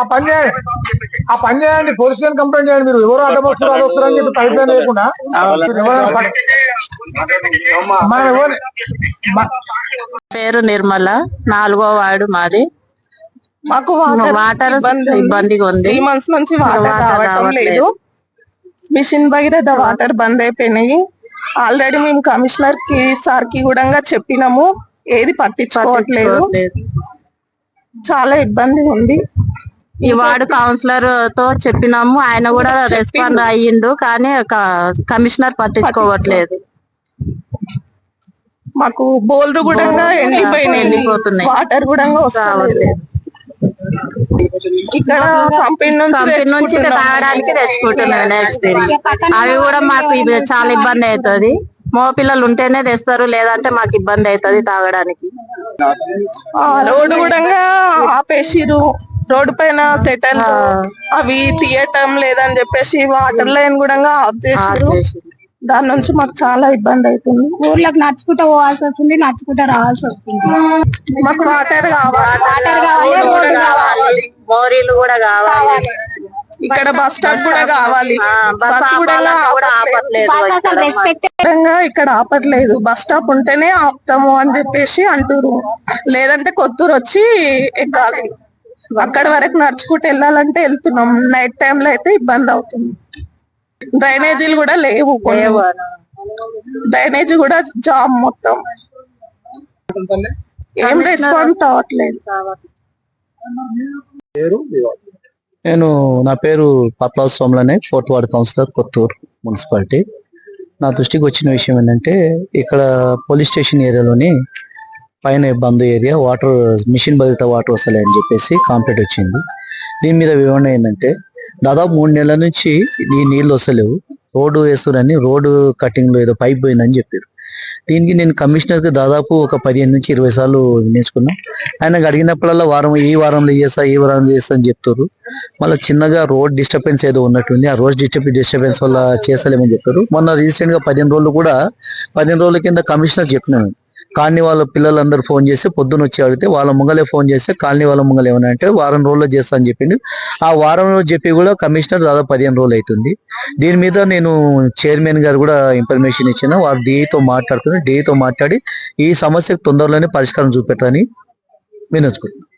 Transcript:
ఆ పని చేయండి. ఆ పని చేయండి. పోలీస్ స్టేషన్ కంప్లైంట్ చేయండి మీరు. ఎవరు అడ్డం వస్తారు అడ్డం వస్తారు అని చెప్పి తగ్గిపోయిన లేకుండా మనం ఎవరు పేరు నిర్మల. నాలుగో వార్డు మాది. మాకు వాటర్ ఇబ్బందిగా ఉంది. త్రీ మంత్స్ నుంచి వాటర్ రావటం. లేదు. మిషన్ భగీరథ వాటర్ బంద్ అయిపోయినాయి. ఆల్రెడీ మేము కమిషనర్కి సార్కి కూడా చెప్పినాము. ఏది పట్టించుకోవట్లేదు. చాలా ఇబ్బంది ఉంది. ఈ వార్డు కౌన్సిలర్తో చెప్పినాము. ఆయన కూడా రెస్పాండ్ అయ్యిండు కానీ కమిషనర్ పట్టించుకోవట్లేదు. మాకు బోల్డ్ కూడా ఎండిపోయినాయి. ఎండిపోతున్నాయి. వాటర్ కూడా ఇక్కడ కంపెనీ నుంచి. తాగడానికి తెచ్చుకుంటున్నాం నెక్స్ట్ అవి కూడా మాకు చాలా ఇబ్బంది అవుతుంది. మో పిల్లలు ఉంటేనే తెస్తారు లేదంటే మాకు ఇబ్బంది అవుతుంది తాగడానికి. ఆ రోడ్డు కూడా ఆపేసిరు రోడ్డు పైన సెటిల్ అవి తీయటం లేదని చెప్పేసి వాటర్ లైన్ కూడా ఆఫ్ చేసిరు దాని నుంచి మాకు చాలా ఇబ్బంది అవుతుంది. ఊర్లోకి నడుచుకుంటూ పోవాల్సి వస్తుంది నడుచుకుంటూ రావాల్సి వస్తుంది. మాకు వాటర్ కావాలి. వాటర్ కావాలి మోరీలు కూడా కావాలి. ఇక్కడ బస్ స్టాప్ కూడా కావాలి. బస్ కూడా ఇక్కడ ఆపట్లేదు. బస్ స్టాప్ ఉంటేనే ఆపుతాము అని చెప్పేసి అంటారు లేదంటే కొత్తూరు వచ్చి ఎక్కాలి అక్కడ వరకు నడుచుకుంటూ వెళ్ళాలంటే వెళ్తున్నాం. నైట్ టైం లో అయితే ఇబ్బంది అవుతుంది. డ్రైనేజీలు కూడా లేవు. డ్రైనేజీ కూడా జామ్ మొత్తం. ఏం రెస్పాన్స్ అవ్వట్లేదు నేను నా పేరు Patla సోమలనే fourth ward councillor Kothur municipality. నా దృష్టికి వచ్చిన విషయం ఏంటంటే ఇక్కడ పోలీస్ స్టేషన్ ఏరియాలోని పైన బంధు ఏరియా వాటర్ మిషన్ బదిలిత వాటర్ వస్తలే అని చెప్పేసి కాంప్లైంట్ వచ్చింది. దీని మీద వివరణ ఏంటంటే దాదాపు మూడు నెలల నుంచి ఈ నీళ్ళు వస్తలేవు. రోడ్డు వేస్తున్నారని రోడ్డు కటింగ్లో ఏదో పైప్ పోయిందని చెప్పారు. దీనికి నేను కమిషనర్కి దాదాపు ఒక పదిహేను నుంచి ఇరవై సార్లు నేర్చుకున్నా ఆయనకు అడిగినప్పుడల్లా వారం ఈ వారంలో చేస్తా ఈ వారంలో చేస్తా అని చెప్తారు. మళ్ళీ చిన్నగా రోడ్ డిస్టర్బెన్స్ ఏదో ఉన్నట్టుంది ఆ రోడ్ డిస్టర్బెన్స్ డిస్టర్బెన్స్ వల్ల చేస్తలేమని చెప్తారు. మొన్న రీసెంట్గా పదిహేను రోజులు కూడా పదిహేను రోజుల కింద కమిషనర్ చెప్పినాను కాలనీ వాళ్ళ పిల్లలందరూ ఫోన్ చేసి పొద్దున్న వచ్చి అడిగితే వాళ్ళ ముంగలే ఫోన్ చేస్తే కాలనీ వాళ్ళ ముంగలు ఏమన్నా అంటే వారం రోజుల్లో చేస్తా అని చెప్పింది ఆ వారం రోజు చెప్పి కూడా కమిషనర్ దాదాపు పదిహేను రోజులు అవుతుంది. దీని మీద నేను చైర్మన్ గారు కూడా ఇన్ఫర్మేషన్ ఇచ్చిన వారు డిఈతో మాట్లాడుతున్నారు. డిఈతో మాట్లాడి ఈ సమస్యకు తొందరలోనే పరిష్కారం చూపెట్టని వినొచ్చుకుంటున్నాను